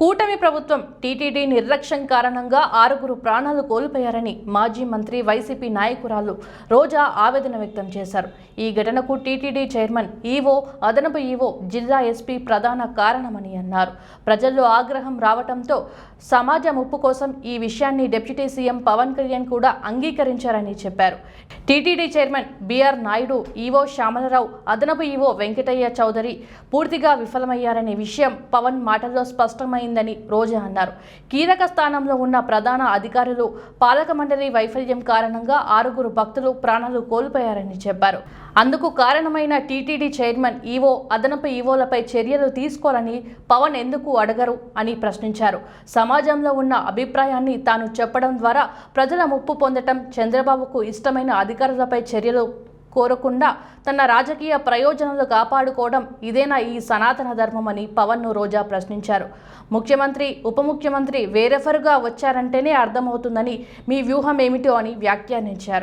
కూటమి ప్రభుత్వం టీటీడీ నిర్లక్ష్యం కారణంగా ఆరుగురు ప్రాణాలు కోల్పోయారని మాజీ మంత్రి వైసీపీ నాయకురాలు రోజా ఆవేదన వ్యక్తం చేశారు. ఈ ఘటనకు టీటీడీ చైర్మన్ ఈవో అదనపు ఈవో జిల్లా ఎస్పీ ప్రధాన కారణమని అన్నారు. ప్రజల్లో ఆగ్రహం రావటంతో సమాజ ముప్పు కోసం ఈ విషయాన్ని డిప్యూటీ సీఎం పవన్ కళ్యాణ్ కూడా అంగీకరించారని చెప్పారు. TTD chairman BR Naidu EO Syamala Rao అదనపు ఈవో వెంకటయ్య చౌదరి పూర్తిగా విఫలమయ్యారనే విషయం పవన్ మాటల్లో స్పష్టమైందని రోజా అన్నారు. కీలక స్థానంలో ఉన్న ప్రధాన అధికారులు పాలక మండలి వైఫల్యం కారణంగా ఆరుగురు భక్తులు ప్రాణాలు కోల్పోయారని చెప్పారు. అందుకు కారణమైన టీటీడీ చైర్మన్ ఈవో అదనపు ఈవోలపై చర్యలు తీసుకోవాలని పవన్ ఎందుకు అడగరు అని ప్రశ్నించారు. సమాజంలో ఉన్న అభిప్రాయాన్ని తాను చెప్పడం ద్వారా ప్రజల ముప్పు పొందటం చంద్రబాబుకు ఇష్టమైన అధికారులపై చర్యలు కోరకుండా తన రాజకీయ ప్రయోజనాలు కాపాడుకోవడం ఇదేనా ఈ సనాతన ధర్మం అని పవన్ను రోజా ప్రశ్నించారు. ముఖ్యమంత్రి ఉప ముఖ్యమంత్రి వేరెఫరుగా వచ్చారంటేనే అర్థమవుతుందని మీ వ్యూహం ఏమిటో అని వ్యాఖ్యానించారు.